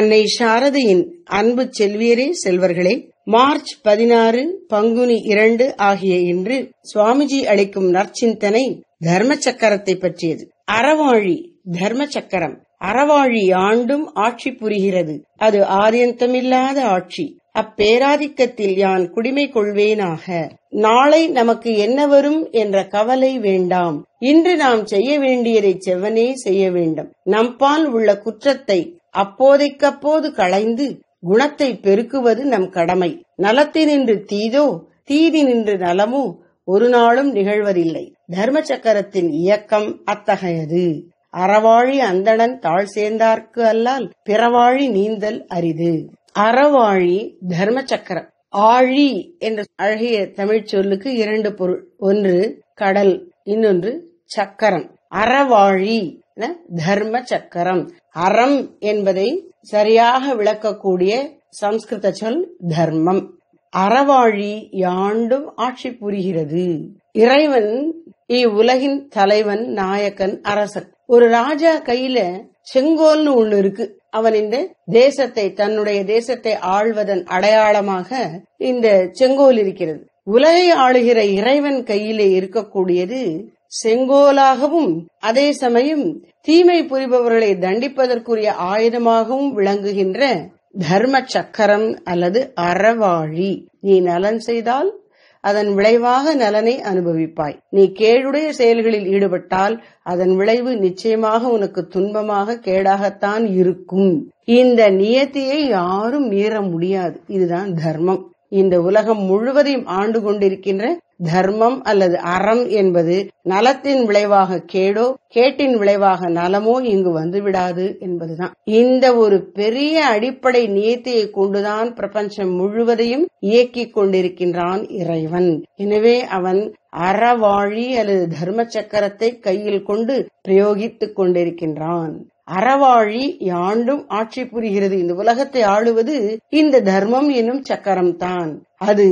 அன்னை சாரதையின் அன்பு செல்வியரே செல்வர்களே மார்ச் பதினாறு பங்குனி இரண்டு ஆகிய இன்று சுவாமிஜி அளிக்கும் நற்சிந்தனை தர்ம சக்கரத்தை பற்றியது. அறவாழி தர்ம சக்கரம் அறவாழி ஆண்டும் ஆட்சி புரிகிறது. அது ஆரியந்தமில்லாத ஆட்சி. அப்பேராதிக்கத்தில் யான் குடிமை கொள்வேனாக. நாளை நமக்கு என்ன வரும் என்ற கவலை வேண்டாம். இன்று நாம் செய்ய வேண்டியதை செவ்வனே செய்ய வேண்டும். நம்பால் உள்ள குற்றத்தை அப்போதைக்கப்போது களைந்து குணத்தை பெருக்குவது நம் கடமை. நலத்தினின்று தீதோ தீதி நின்று நலமோ ஒரு நாளும் நிகழ்வதில்லை. தர்ம சக்கரத்தின் இயக்கம் அத்தகையது. அறவாழி அந்தணன் தாழ் சேர்ந்தார்க்கு அல்லால் பிறவாழி நீந்தல் அரிது. அறவாழி தர்ம சக்கரம் ஆழி என்ற அழகிய தமிழ் சொல்லுக்கு இரண்டு பொருள். ஒன்று கடல் இன்னொன்று சக்கரம். அறவாழி தர்ம சக்கரம் அறம் என்பதை சரியாக விளக்கக்கூடிய சம்ஸ்கிருத சொல் தர்மம். அறவாழி யாண்டும் ஆட்சி புரிகிறது. இறைவன் இவ்வுலகின் தலைவன் நாயக்கன் அரசன். ஒரு ராஜா கையில செங்கோல்னு ஒண்ணு இருக்கு. அவன் இந்த தேசத்தை தன்னுடைய தேசத்தை ஆள்வதன் அடையாளமாக இந்த செங்கோல் இருக்கிறது. உலகை ஆளுகிற இறைவன் கையிலே இருக்கக்கூடியது செங்கோலாகவும் அதே சமயம் தீமை புரிபவர்களை தண்டிப்பதற்குரிய ஆயுதமாகவும் விளங்குகின்ற தர்ம சக்கரம் அல்லது அறவாழி நீ நலன் செய்தால் அதன் விளைவாக நலனை அனுபவிப்பாய். நீ கேடுடைய செயல்களில் ஈடுபட்டால் அதன் விளைவு நிச்சயமாக உனக்கு துன்பமாக கேடாகத்தான் இருக்கும். இந்த நியத்தியை யாரும் மீற முடியாது. இதுதான் தர்மம். இந்த உலகம் முழுவதையும் ஆண்டு கொண்டிருக்கின்ற தர்மம் அல்லது அறம் என்பது நலத்தின் விளைவாக கேடோ கேட்டின் விளைவாக நலமோ இங்கு வந்துவிடாது என்பதுதான். இந்த ஒரு பெரிய அடிப்படை நியத்தியை கொண்டுதான் பிரபஞ்சம் முழுவதையும் இயக்கிக் கொண்டிருக்கின்றான் இறைவன். எனவே அவன் அறவாழி அல்லது தர்ம சக்கரத்தை கையில் கொண்டு பிரயோகித்துக் கொண்டிருக்கின்றான். அறவாழி யாண்டும் ஆட்சி புரிகிறது. இந்த உலகத்தை ஆளுவது இந்த தர்மம் என்னும் சக்கரம் தான் அது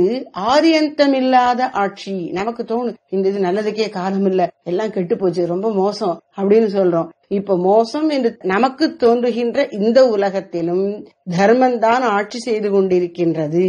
ஆரியந்தமில்லாத ஆட்சி. நமக்கு தோணும் இந்த இது நல்லதுக்கே காலம் இல்ல எல்லாம் கெட்டு போச்சு ரொம்ப மோசம் அப்படின்னு சொல்றோம். இப்ப மோசம் என்று நமக்கு தோன்றுகின்ற இந்த உலகத்திலும் தர்மம் தான் ஆட்சி செய்து கொண்டிருக்கின்றது.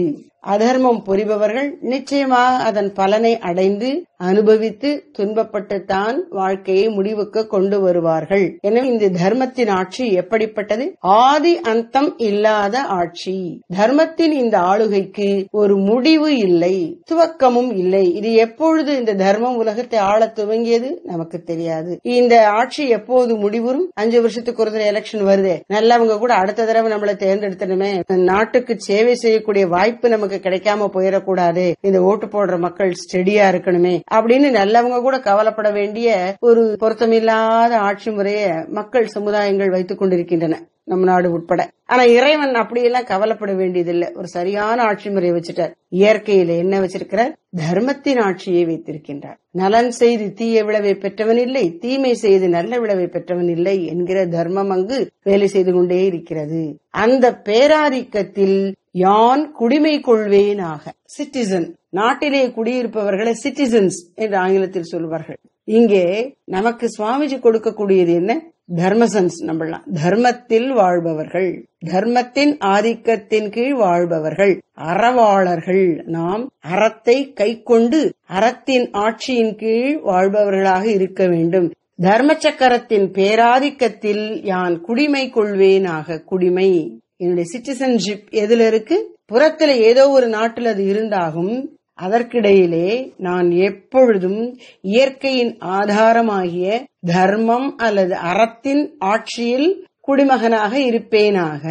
அதர்மம் புரிபவர்கள் நிச்சயமாக அதன் பலனை அடைந்து அனுபவித்து துன்பப்பட்டுத்தான் வாழ்க்கையை முடிவுக்கு கொண்டு வருவார்கள். எனவே இந்த தர்மத்தின் ஆட்சி எப்படிப்பட்டது? ஆதி அந்தம் இல்லாத ஆட்சி. தர்மத்தின் இந்த ஆளுகைக்கு ஒரு முடிவு இல்லை துவக்கமும் இல்லை. இது எப்பொழுது இந்த தர்மம் உலகத்தை ஆள துவங்கியது நமக்கு தெரியாது. இந்த ஆட்சி எப்போது முடிவுறும்? அஞ்சு வருஷத்துக்கு ஒரு தடவை எலெக்ஷன் வருதே நல்லவங்க கூட அடுத்த தடவை நம்மளை தேர்ந்தெடுத்தனுமே நாட்டுக்கு சேவை செய்யக்கூடிய வாய்ப்பு நமக்கு கிடைக்காம போயிடக்கூடாது. இந்த ஓட்டு போடுற மக்கள் ஸ்டெடியா இருக்கணுமே. அப்படின்னு நல்லவங்க கூட கவலைப்பட வேண்டிய ஒரு பொருத்தமில்லாத ஆட்சி முறையை மக்கள் சமுதாயங்கள் வைத்துக் கொண்டிருக்கின்றன. நம் நாடு உட்பட. ஆனா இறைவன் அப்படியெல்லாம் கவலைப்பட வேண்டியதில்லை. ஒரு சரியான ஆட்சி முறையை வச்சுட்டார். இயற்கையில என்ன வச்சிருக்கிறார்? தர்மத்தின் ஆட்சியை வைத்திருக்கின்றார். நலன் செய்து தீய விளைவை பெற்றவன் இல்லை தீமை செய்து நல்ல விளைவை பெற்றவன் இல்லை என்கிற தர்மம் அங்கு வேலை செய்து கொண்டே இருக்கிறது. அந்த பேராதிக்கத்தில் யான் குடிமை கொள்வேனாக. சிட்டிசன் நாட்டிலே குடியிருப்பவர்களை சிட்டிசன்ஸ் என்று ஆங்கிலத்தில் சொல்வார்கள். இங்கே நமக்கு சுவாமிஜி கொடுக்கக்கூடியது என்ன? தர்மசன்ஸ் நம்மளாம் தர்மத்தில் வாழ்பவர்கள் தர்மத்தின் ஆதிக்கத்தின் கீழ் வாழ்பவர்கள் அறவாளர்கள். நாம் அறத்தை கை கொண்டு அறத்தின் ஆட்சியின் கீழ் வாழ்பவர்களாக இருக்க வேண்டும். தர்ம சக்கரத்தின் பேராதிக்கத்தில் யான் குடிமை கொள்வேனாக குடிமை. என்னுடைய சிட்டிசன்ஷிப் எதுல இருக்கு புறத்துல ஏதோ ஒரு நாட்டில் அது இருந்தாகும். அதற்கிடையிலே நான் எப்பொழுதும் இயற்கையின் ஆதாரமாகிய தர்மம் அல்லது அறத்தின் ஆட்சியில் குடிமகனாக இருப்பேனாக.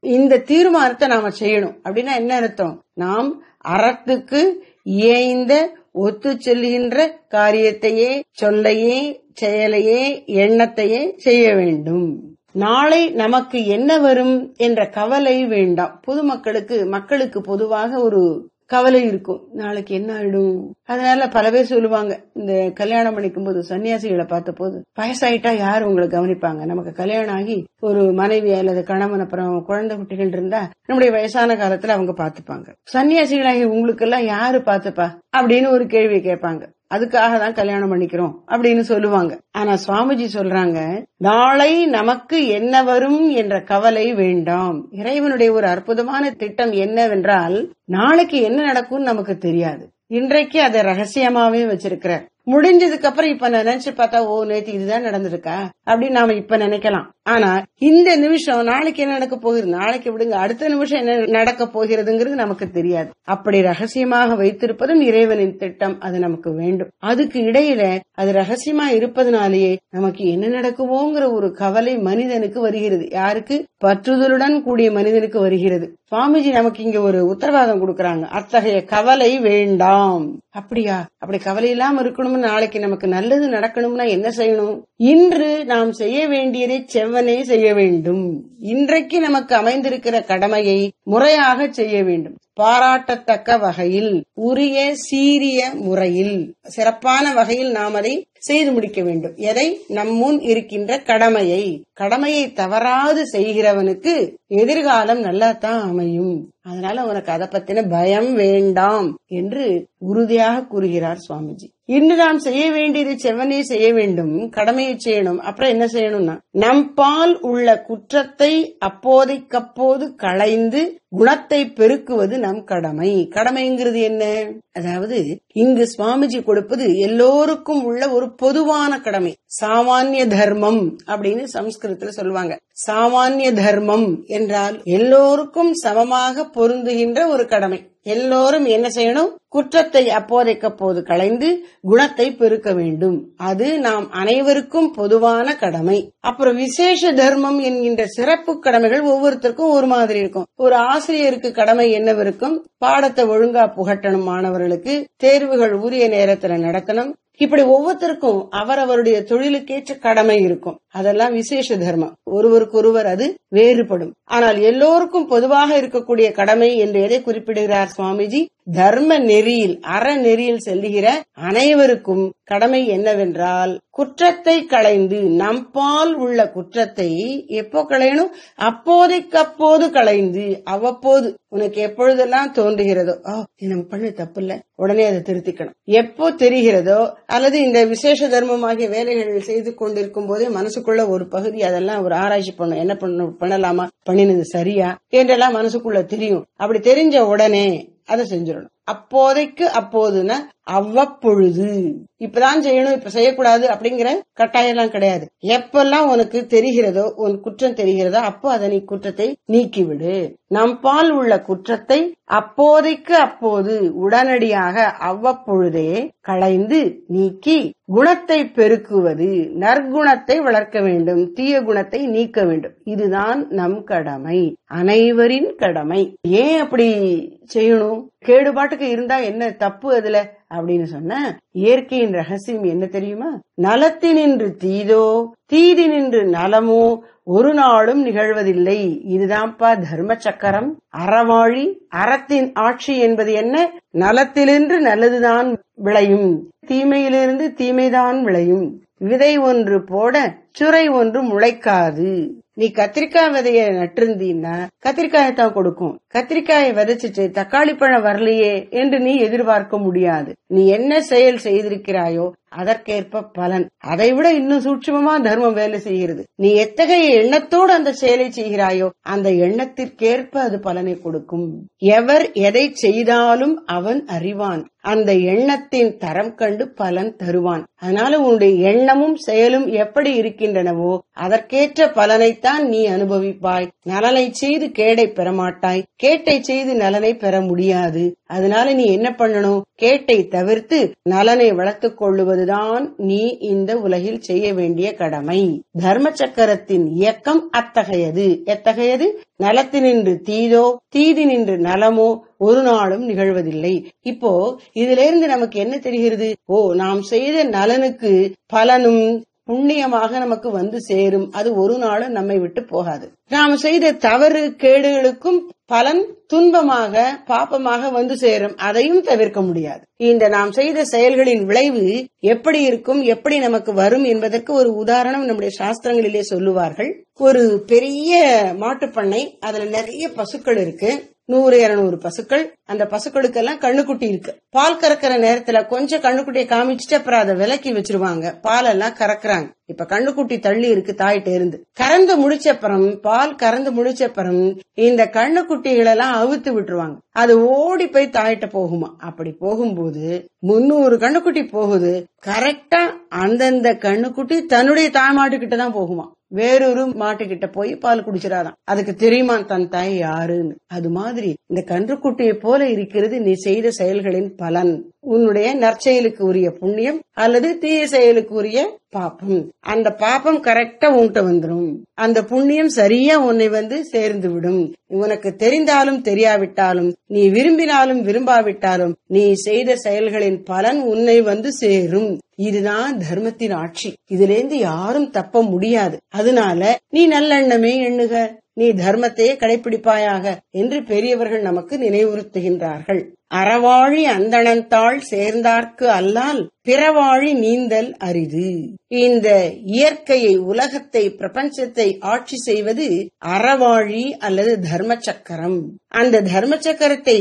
இந்த தீர்மானத்தை நாம செய்யணும். அப்படின்னா என்ன அர்த்தம்? நாம் அறத்துக்கு ஏய்ந்த ஒத்து செல்கின்ற காரியத்தையே சொல்லையே செயலையே எண்ணத்தையே செய்ய வேண்டும். நாளை நமக்கு என்ன வரும் என்ற கவலை வேண்டாம். பொதுமக்களுக்கு மக்களுக்கு பொதுவாக ஒரு கவலை இருக்கும். நாளைக்கு என்ன ஆயிடும்? அதனால பல பேர் சொல்லுவாங்க. இந்த கல்யாணம் பண்ணிக்கும் போது சன்னியாசிகளை பார்த்த போது வயசாயிட்டா யார் உங்களை கவனிப்பாங்க? நமக்கு கல்யாணம் ஆகி ஒரு மனைவி அல்லது கணவன் அப்புறம் குழந்தை குட்டிகள் இருந்தா நம்முடைய வயசான காலத்துல அவங்க பாத்துப்பாங்க சன்னியாசிகளாகி உங்களுக்கு எல்லாம் யாரு பாத்துப்பா அப்படின்னு ஒரு கேள்வி கேட்பாங்க. அதுக்காக தான் கல்யாணம் பண்ணிக்கிறோம் அப்படின்னு சொல்லுவாங்க. ஆனா சுவாமிஜி சொல்றாங்க நாளை நமக்கு என்ன வரும் என்ற கவலை வேண்டாம். இறைவனுடைய ஒரு அற்புதமான திட்டம் என்னவென்றால் நாளைக்கு என்ன நடக்கும்னு நமக்கு தெரியாது. இன்றைக்கு அதை ரகசியமாவே வச்சிருக்கிற முடிஞ்சதுக்கு அப்புறம் இப்ப நினைச்சு பார்த்தா ஓ நேத்து இதுதான் நடந்திருக்கா? அப்படின்னு நாம இப்ப நினைக்கலாம். ஆனா இந்த நிமிஷம் நாளைக்கு என்ன நடக்க போகிறது நாளைக்கு விடுங்க. அடுத்த நிமிஷம் என்ன நடக்க போகிறதுங்கிறது நமக்கு தெரியாது. அப்படி ரகசியமாக வைத்திருப்பதும் இறைவனின் திட்டம். அது நமக்கு வேண்டும். அதுக்கு இடையில அது ரகசியமா இருப்பதனாலேயே நமக்கு என்ன நடக்குமோங்கிற ஒரு கவலை மனிதனுக்கு வருகிறது. யாருக்கு? பற்றுதலுடன் கூடிய மனிதனுக்கு வருகிறது. சுவாமிஜி நமக்கு இங்க ஒரு உத்தரவாதம் கொடுக்கறாங்க. அத்தகைய கவலை வேண்டாம். அப்படியா? அப்படி கவலை இல்லாம இருக்கணும்னு நாளைக்கு நமக்கு நல்லது நடக்கணும்னா என்ன செய்யணும்? இன்று நாம் செய்ய வேண்டியதை ஒருவனே செய்ய வேண்டும். இன்றைக்கு நமக்கு அமைந்திருக்கிற கடமையை முறையாக செய்ய வேண்டும். பாராட்டத்தக்க வகையில் உரிய சீரிய முறையில் சிறப்பான வகையில் நாம் அதை செய்து முடிக்க வேண்டும். எதை? நம் முன் இருக்கின்ற கடமையை. கடமையை தவறாது செய்கிறவனுக்கு எதிர்காலம் நல்லா தான் அமையும். அதனால உனக்கு அதை பத்தின பயம் வேண்டாம் என்று உறுதியாக கூறுகிறார் சுவாமிஜி. இன்று நாம் செய்ய வேண்டியதை செவ்வனே செய்ய வேண்டும் கடமையை செய்யணும். அப்புறம் என்ன செய்யணும்னா நம் பால் உள்ள குற்றத்தை அப்போதைக்கப்போது களைந்து குணத்தை பெருக்குவது நம் கடமை. கடமைங்கிறது என்ன? அதாவது இங்கு சுவாமிஜி கொடுப்பது எல்லோருக்கும் உள்ள ஒரு பொதுவான கடமை. சாமானிய தர்மம் அப்படின்னு சம்ஸ்கிருதத்துல சொல்லுவாங்க. சாமானிய தர்மம் என்றால் எல்லோருக்கும் சமமாக பொருந்துகின்ற ஒரு கடமை. எல்லோரும் என்ன செய்யணும்? குற்றத்தை அப்போதைக்கப்போது களைந்து குணத்தை பெருக்க வேண்டும். அது நாம் அனைவருக்கும் பொதுவான கடமை. அப்புறம் விசேஷ தர்மம் என்கின்ற சிறப்பு கடமைகள் ஒவ்வொருத்தருக்கும் ஒரு மாதிரி இருக்கும். ஒரு ஆசிரியருக்கு கடமை என்னவிருக்கும்? பாடத்தை ஒழுங்கா புகட்டணும் மாணவர்களுக்கு. தேர்வுகள் உரிய நேரத்துல நடத்தணும் இப்படி ஒவ்வொருத்தருக்கும் அவரவருடைய தொழிலுக்கேற்ற கடமை இருக்கும். அதெல்லாம் விசேஷ தர்மம். ஒருவருக்கொருவர் அது வேறுபடும். ஆனால் எல்லோருக்கும் பொதுவாக இருக்கக்கூடிய கடமை என்று எதை குறிப்பிடுகிறார் சுவாமிஜி? தர்ம நெறியில் அற நெறியில் செல்லுகிற அனைவருக்கும் கடமை என்னவென்றால் குற்றத்தை களைந்து நம்பால் உள்ள குற்றத்தை எப்போ களையணும்? அப்போதைக்கப்போது களைந்து அவ்வப்போது. உனக்கு எப்பொழுதெல்லாம் தோன்றுகிறதோ? ஓ நம்ம பண்ண தப்பு இல்ல உடனே அதை திருத்திக்கணும். எப்போ தெரிகிறதோ அல்லது இந்த விசேஷ தர்மமாகிய வேலைகள் செய்து கொண்டிருக்கும் போதே மனசுக்குள்ள ஒரு பகுதி அதெல்லாம் ஒரு ஆராய்ச்சி பண்ணும் என்ன பண்ணணும்? பண்ணலாமா? பண்ணினது சரியா? என்றெல்லாம் மனசுக்குள்ள தெரியும். அப்படி தெரிஞ்ச உடனே அதை செஞ்சிடணும். அப்போதைக்கு அப்போதுன்னா அவ்வப்பொழுது. இப்பதான் செய்யணும் இப்ப செய்யக்கூடாது அப்படிங்கிற கட்டாயம் எல்லாம் கிடையாது. எப்பெல்லாம் உனக்கு தெரிகிறதோ உன் குற்றம் தெரிகிறதோ அப்போ அதை நீ குற்றத்தை நீக்கிவிடு. நம் பால் உள்ள குற்றத்தை அப்போதைக்கு அப்போது உடனடியாக அவ்வப்பொழுதே களைந்து நீக்கி குணத்தை பெருக்குவது நற்குணத்தை வளர்க்க வேண்டும் தீய குணத்தை நீக்க வேண்டும். இதுதான் நம் கடமை. அனைவரின் கடமை. ஏன் அப்படி செய்யணும்? கேடுபாட்டுக்கு இருந்தா என்ன தப்பு அதுல? அப்படின்னு சொன்ன இயற்கையின் ரகசியம் என்ன தெரியுமா? நலத்தினின்று தீதோ தீதி நின்று நலமோ ஒரு நாளும் நிகழ்வதில்லை. இதுதான்ப்பா தர்ம சக்கரம். அறவாழி அறத்தின் ஆட்சி என்பது என்ன? நலத்திலின்று நல்லதுதான் விளையும். தீமையிலிருந்து தீமைதான் விளையும். விதை ஒன்று போட சுரை ஒன்று முளைக்காது. நீ கத்திரிக்காய் விதைய நட்டிருந்தீன்னா கத்திரிக்காயை தான் கொடுக்கும். கத்திரிக்காயை விதைச்சிட்டு தக்காளி பழம் வரலையே என்று நீ எதிர்பார்க்க முடியாது. நீ என்ன செயல் செய்திருக்கிறாயோ அதற்கேற்ப பலன். அதை விட இன்னும் சூட்சமமா தர்மம் வேலை செய்கிறது. நீ எத்தகைய எண்ணத்தோடு அந்த செயலை செய்கிறாயோ அந்த எண்ணத்திற்கேற்ப அது பலனை கொடுக்கும். எவர் எதை செய்தாலும் அவன் அறிவான். அந்த எண்ணத்தின் தரம் கண்டு பலன் தருவான். அதனால உன்னுடைய எண்ணமும் செயலும் எப்படி இருக்கின்றனவோ அதற்கேற்ற பலனைத்தான் நீ அனுபவிப்பாய். நலனை செய்து கேடை பெறமாட்டாய். கேட்டை செய்து நலனை பெற முடியாது. அதனால நீ என்ன பண்ணணும்? கேட்டை தவிர்த்து நலனை வளர்த்துக் கொள்ளுவதுதான் நீ இந்த உலகில் செய்ய வேண்டிய கடமை. தர்ம சக்கரத்தின் இயக்கம் அத்தகையது. எத்தகையது? நலத்தினின்று தீதோ தீதி நின்று நலமோ ஒரு நாளும் நிகழ்வதில்லை. இப்போ இதுல இருந்து நமக்கு என்ன தெரிகிறது? ஓ நாம் செய்த நலனுக்கு பலனும் புண்ணியமாக நமக்கு வந்து சேரும். அது ஒரு நாளும் நம்மை விட்டு போகாது. நாம் செய்த தவறு கேடுகளுக்கும் பலன் துன்பமாக பாப்பமாக வந்து சேரும். அதையும் தவிர்க்க முடியாது. இந்த நாம் செய்த செயல்களின் விளைவு எப்படி இருக்கும் எப்படி நமக்கு வரும் என்பதற்கு ஒரு உதாரணம் நம்முடைய சாஸ்திரங்களிலே சொல்லுவார்கள். ஒரு பெரிய மாட்டுப்பண்ணை அதுல நிறைய பசுக்கள் இருக்கு. நூறு இருநூறு பசுக்கள். அந்த பசுக்களுக்கெல்லாம் கண்ணுக்குட்டி இருக்கு. பால் கறக்கிற நேரத்துல கொஞ்சம் கண்ணுக்குட்டியை காமிச்சிட்டு அப்புறம் அதை விலக்கி வச்சிருவாங்க. பாலெல்லாம் கறக்குறாங்க. இப்ப கண்ணுக்குட்டி தள்ளி இருக்கு தாயிட்ட இருந்து. கறந்து முடிச்சப்புறம் பால் கறந்து முடிச்சப்புறம் இந்த கண்ணுக்குட்டிகளை எல்லாம் அவுத்து விட்டுருவாங்க. அது ஓடி போய் தாயிட்ட போகுமா? அப்படி போகும்போது முன்னூறு கண்ணுக்குட்டி போகுது. கரெக்டா அந்தந்த கண்ணுக்குட்டி தன்னுடைய தாய்மாட்டுக்கிட்ட தான் போகுமா? வேறொரு மாட்டுக்கிட்ட போய் பால் குடிச்சிடாதான். அதுக்கு தெரியுமா தன் தாய் யாருன்னு? அது மாதிரி இந்த கன்றுக்குட்டியை போல இருக்கிறது நீ செய்த செயல்களின் பலன். உன்னுடைய நற்செயலுக்கு உரிய புண்ணியம் அல்லது தீய செயலுக்கு உரிய பாப்பம் அந்த பாப்பம் கரெக்டா உன்கிட்ட வந்துடும் அந்த புண்ணியம் சரியா உன்னை வந்து சேர்ந்து விடும். உனக்கு தெரிந்தாலும் தெரியாவிட்டாலும் நீ விரும்பினாலும் விரும்பாவிட்டாலும் நீ செய்த செயல்களின் பலன் உன்னை வந்து சேரும். இதுதான் தர்மத்தின் ஆட்சி. இதுல இருந்து யாரும் தப்ப முடியாது. அதனால நீ நல்லெண்ணமே எண்ணுக. நீ தர்மத்தையே கடைபிடிப்பாயாக என்று பெரியவர்கள் நமக்கு நினைவுறுத்துகின்றார்கள். அறவாழி அந்தணந்தாள் சேர்ந்தார்க்கு அல்லால் பிறவாழி நீந்தல் அரிது. இந்த இயற்கையை உலகத்தை பிரபஞ்சத்தை ஆட்சி செய்வது அறவாழி அல்லது தர்ம சக்கரம். அந்த தர்ம சக்கரத்தை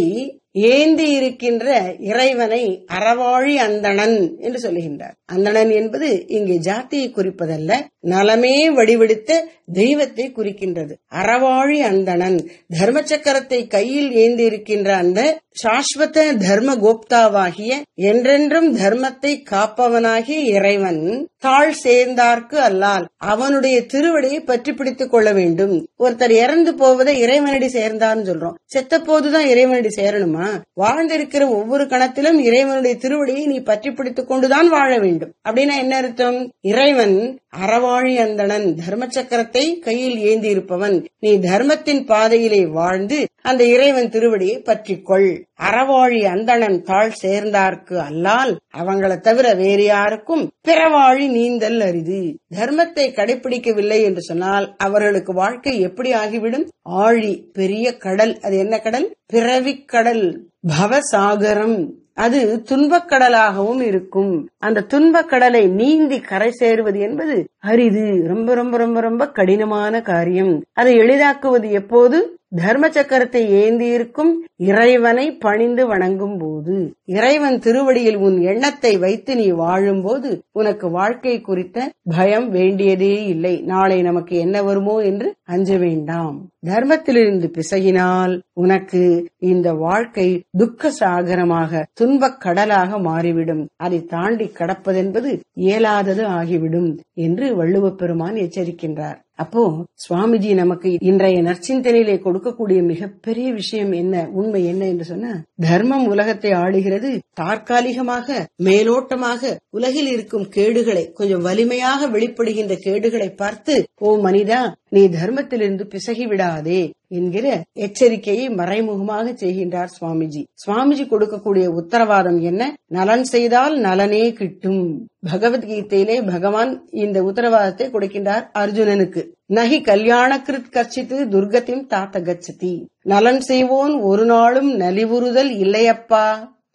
ஏந்தி இருக்கின்ற இறைவனை அறவாழி அந்தணன் என்று சொல்லுகின்றார். அந்தணன் என்பது இங்கே ஜாத்தியை குறிப்பதல்ல நலமே வடிவெடுத்த தெய்வத்தை குறிக்கின்றது. அறவாழி அந்தணன் தர்ம சக்கரத்தை கையில் ஏந்தி இருக்கின்ற அந்த சாஸ்வத தர்ம கோப்தாவாகிய என்றென்றும் தர்மத்தை காப்பவனாகிய இறைவன் தாழ் சேர்ந்தார்க்கு அல்லால் அவனுடைய திருவடியை பற்றி பிடித்துக் கொள்ள வேண்டும். ஒருத்தர் இறந்து போவதை இறைவனடி சேர்ந்தார்னு சொல்றோம். செத்த போதுதான் இறைவனடி சேரணுமா? வாழ்ந்திருக்கிற ஒவ்வொரு கணத்திலும் இறைவனுடைய திருவடியை நீ பற்றி பிடித்துக் கொண்டுதான் வாழ வேண்டும். அப்படின்னா என்ன அர்த்தம்? இறைவன் அறவாழி அந்தணன் தர்ம சக்கரத்தை கையில் ஏந்தி இருப்பவன் நீ தர்மத்தின் பாதையிலே வாழ்ந்து அந்த இறைவன் திருவடியை பற்றிக்கொள். அறவாழி அந்தணன் தாழ் சேர்ந்தார்க்கு அல்லால் அவங்கள தவிர வேறு யாருக்கும் பிறவாழி நீந்தல் அரிது. தர்மத்தை கடைபிடிக்கவில்லை என்று சொன்னால் அவர்களுக்கு வாழ்க்கை எப்படி ஆகிவிடும்? ஆழி பெரிய கடல் அது என்ன கடல்? பிறவிக் கடல் பவசாகரம். அது துன்பக்கடலாகவும் இருக்கும். அந்த துன்பக்கடலை நீந்தி கரை சேருவது என்பது அரிது. ரொம்ப ரொம்ப ரொம்ப ரொம்ப கடினமான காரியம். அதை எளிதாக்குவது எப்போது? தர்ம சக்கரத்தை ஏந்தியிருக்கும் இறைவனை பணிந்து வணங்கும் போது இறைவன் திருவடியில் உன் எண்ணத்தை வைத்து நீ வாழும்போது உனக்கு வாழ்க்கை குறித்த பயம் வேண்டியதே இல்லை. நாளை நமக்கு என்ன வருமோ என்று அஞ்ச வேண்டாம். தர்மத்திலிருந்து பிசகினால் உனக்கு இந்த வாழ்க்கை துக்க சாகரமாக துன்பக் கடலாக மாறிவிடும். அதை தாண்டி கடப்பதென்பது இயலாதது ஆகிவிடும் என்று வள்ளுவ பெருமான் எச்சரிக்கின்றார். அப்போ சுவாமிஜி நமக்கு இன்றைய நற்சிந்தனையிலே கொடுக்கக்கூடிய மிகப்பெரிய விஷயம் என்ன உண்மை என்ன என்று சொன்னா தர்மம் உலகத்தை ஆளுகிறது தற்காலிகமாக மேலோட்டமாக உலகில் இருக்கும் கேடுகளை கொஞ்சம் வலிமையாக வெளிப்படுகின்ற கேடுகளை பார்த்து ஓ மனிதா நீ தர்மத்திலிருந்து பிசகி விடாதே என்கிற எச்சரிக்கையை மறைமுகமாக செய்கின்றார் சுவாமிஜி. சுவாமிஜி கொடுக்கக்கூடிய உத்தரவாதம் என்ன? நலன் செய்தால் நலனே கிட்டும். பகவத்கீதையிலே பகவான் இந்த உத்தரவாதத்தை கொடுக்கின்றார் அர்ஜுனனுக்கு. நகி கல்யாண கிருத் கர்ச்சித்து துர்கத்தின் தாத்த கச்சதி நலன் செய்வோன் ஒரு நாளும் நலிவுறுதல் இல்லையப்பா.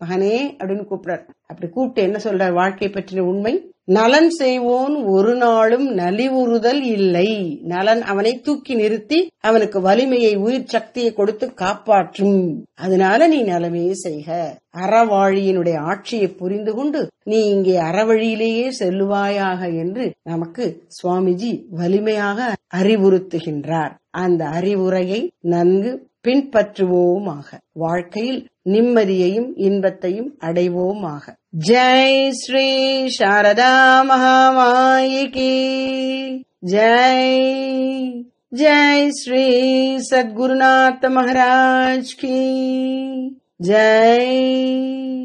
மகனே அப்படின்னு கூப்பிடுறார். அப்படி கூப்பிட்டு என்ன சொல்றார்? வாழ்க்கை பற்றின உண்மை? நலன் செய்வோன் ஒரு நாளும் நலிவுறுதல் இல்லை. நலன் அவனை தூக்கி நிறுத்தி அவனுக்கு வலிமையை உயிர் சக்தியை கொடுத்து காப்பாற்றும். அதனால நீ நலமே செய்க. அறவாழியினுடைய ஆட்சியை புரிந்து கொண்டு நீ இங்கே அறவழியிலேயே செல்லுவாயாக என்று நமக்கு சுவாமிஜி வலிமையாக அறிவுறுத்துகின்றார். அந்த அறிவுரையை நன்கு பின்பற்றுவோமாக. வாழ்க்கையில் நிம்மதியையும் இன்பத்தையும் அடைவோமாக. जय श्री शारदा महामाई की। जय जय श्री सदगुरुनाथ महाराज की। जय।